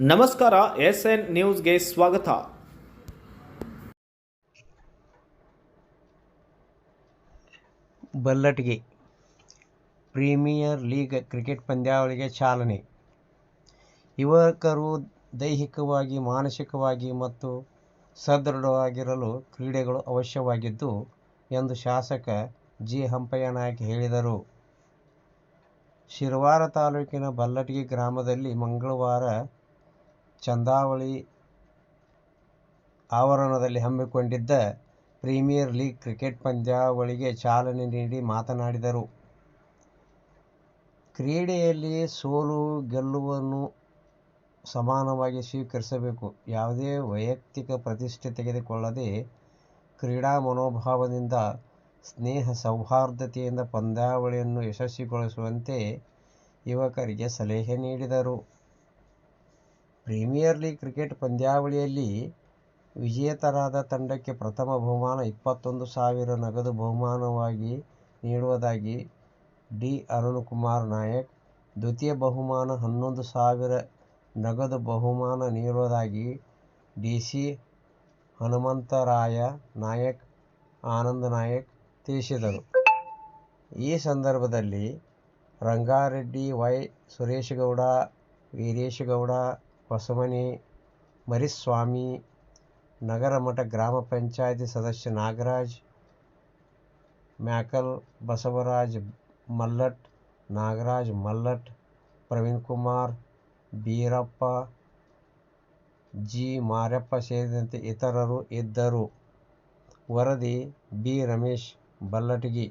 ನಮಸ್ಕಾರ S N ನ್ಯೂಸ್ಗೆ ಸ್ವಾಗತ. ಬಲ್ಲಟ್ಗೆ ಪ್ರೀಮಿಯರ್ ಲೀಗ್ ಕ್ರಿಕೆಟ್ ಪಂದ್ಯಾವಳಿಗೆ ಚಾಲನೆ. ಯುವಕರು ದೈಹಿಕವಾಗಿ, ಮಾನಸಿಕವಾಗಿ ಮತ್ತು ಸದೃಢವಾಗಿರಲು ಕ್ರೀಡೆಗಳು ಅವಶ್ಯವಾಗಿದ್ದು ಎಂದು ಶಾಸಕ ಜಿ. ಹಂಪಯ್ಯ ನಾಯ್ಕ ಹೇಳಿದರು. ಶಿರವಾರ ತಾಲೂಕಿನ ಬಲ್ಲಟಗಿ ಗ್ರಾಮದಲ್ಲಿ ಮಂಗಳವಾರ ಚಂದಾವಳಿ ಆವರಣದಲ್ಲಿ ಹಮ್ಮಿಕೊಂಡಿದ್ದ ಪ್ರೀಮಿಯರ್ ಲೀಗ್ ಕ್ರಿಕೆಟ್ ಪಂದ್ಯಾವಳಿಗೆ ಚಾಲನೆ ನೀಡಿ ಮಾತನಾಡಿದರು. ಕ್ರೀಡೆಯಲ್ಲಿ ಸೋಲು ಗೆಲುವನ್ನು ಸಮಾನವಾಗಿ ಸ್ವೀಕರಿಸಬೇಕು. ಯಾವುದೇ ವೈಯಕ್ತಿಕ ಪ್ರತಿಷ್ಠೆ ತೆಗೆದುಕೊಳ್ಳದೆ ಕ್ರೀಡಾ ಮನೋಭಾವದಿಂದ, ಸ್ನೇಹ ಸೌಹಾರ್ದತೆಯಿಂದ ಪಂದ್ಯಾವಳಿಯನ್ನು ಯಶಸ್ವಿಗೊಳಿಸುವಂತೆ ಯುವಕರಿಗೆ ಸಲಹೆ ನೀಡಿದರು. ಪ್ರೀಮಿಯರ್ ಲೀಗ್ ಕ್ರಿಕೆಟ್ ಪಂದ್ಯಾವಳಿಯಲ್ಲಿ ವಿಜೇತರಾದ ತಂಡಕ್ಕೆ ಪ್ರಥಮ ಬಹುಮಾನ, ಇಪ್ಪತ್ತೊಂದು ಸಾವಿರ ನಗದು ಬಹುಮಾನವಾಗಿ ನೀಡುವುದಾಗಿ ಡಿ. ಅರುಣಕುಮಾರ್ ನಾಯಕ್, ದ್ವಿತೀಯ ಬಹುಮಾನ, ಹನ್ನೊಂದು ಸಾವಿರ ನಗದು ಬಹುಮಾನ ನೀಡುವುದಾಗಿ ಡಿಸಿ ಹನುಮಂತರಾಯ ನಾಯಕ್, ಆನಂದ್ ನಾಯಕ್ ತಿಳಿಸಿದರು. ಈ ಸಂದರ್ಭದಲ್ಲಿ ರಂಗಾರೆಡ್ಡಿ ವೈ. ಸುರೇಶಗೌಡ, ವೀರೇಶಗೌಡ ಹೊಸಮನಿ ಮರಿಸ್ವಾಮಿ, ನಗರಮಠ ಗ್ರಾಮ ಪಂಚಾಯಿತಿ ಸದಸ್ಯ ನಾಗರಾಜ್, ಮ್ಯಾಕಲ್ ಬಸವರಾಜ್ ಮಲ್ಲಟ್, ನಾಗರಾಜ್ ಮಲ್ಲಟ್, ಪ್ರವೀಣ್ ಕುಮಾರ್, ಬೀರಪ್ಪ, ಜಿ. ಮಾರ್ಯಪ್ಪ ಸೇರಿದಂತೆ ಇತರರು ಇದ್ದರು. ವರದಿ ಬಿ. ರಮೇಶ್, ಬಲ್ಲಟಗಿ.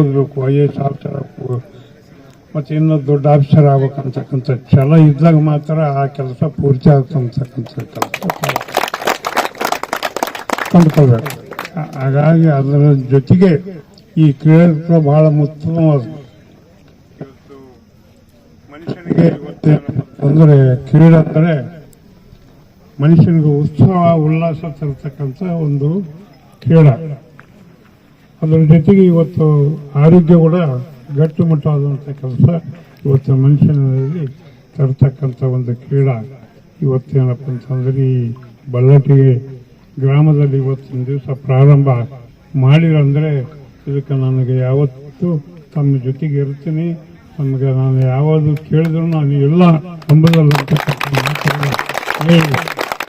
ಮತ್ತು ಇನ್ನೂ ದೊಡ್ಡ ಆಫೀಸರ್ ಆಗ್ಬೇಕಂತಕ್ಕಂಥ ಛಲ ಇದ್ದಾಗ ಮಾತ್ರ ಆ ಕೆಲಸ ಪೂರ್ತಿ ಆಗ್ತಕ್ಕಂಥ ಕೆಲಸ ಕಂಡುಕೊಳ್ಬೇಕು. ಹಾಗಾಗಿ ಅದರ ಜೊತೆಗೆ ಈ ಕ್ರೀಡೆ ಬಹಳ ಉತ್ತಮವಾದ ಮನುಷ್ಯನಿಗೆ ಅಂದರೆ ಕ್ರೀಡೆ ಅಂದರೆ ಮನುಷ್ಯನಿಗೆ ಉತ್ಸಾಹ, ಉಲ್ಲಾಸ ತರತಕ್ಕಂಥ ಒಂದು ಕ್ರೀಡ. ಅದರ ಜೊತೆಗೆ ಇವತ್ತು ಆರೋಗ್ಯ ಕೂಡ ಗಟ್ಟುಮುಟ್ಟಾದಂಥ ಕೆಲಸ ಇವತ್ತಿನ ಮನುಷ್ಯನಲ್ಲಿ ತರ್ತಕ್ಕಂಥ ಒಂದು ಕ್ರೀಡಾ. ಇವತ್ತೇನಪ್ಪ ಅಂತಂದರೆ ಈ ಬಳ್ಳಾಟಿಗೆ ಗ್ರಾಮದಲ್ಲಿ ಇವತ್ತಿನ ದಿವಸ ಪ್ರಾರಂಭ ಮಾಡಿರಂದ್ರೆ ಇದಕ್ಕೆ ನನಗೆ ಯಾವತ್ತೂ ತಮ್ಮ ಜೊತೆಗೆ ಇರ್ತೀನಿ. ನಮಗೆ ನಾನು ಯಾವುದು ಕೇಳಿದ್ರು ನಾನು ಎಲ್ಲ ಮಾತನ್ನ ಹೇಳಿ.